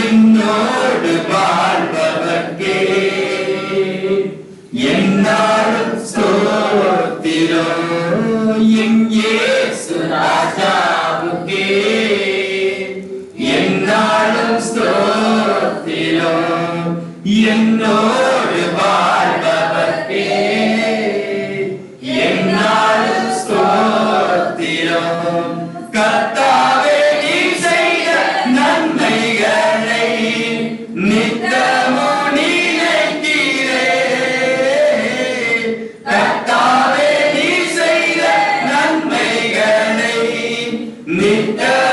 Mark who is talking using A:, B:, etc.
A: என்னோடு வாழ்பவர்க்கே என்னாலும் ஸ்தோத்திரம் என் இயேசு ராஜாவுக்கே. என்னாலும் ஸ்தோத்திரம் என்னோடு வாழ்பவர்க்கே என்னாலும் ஸ்தோத்திரம் கத்தா Yeah.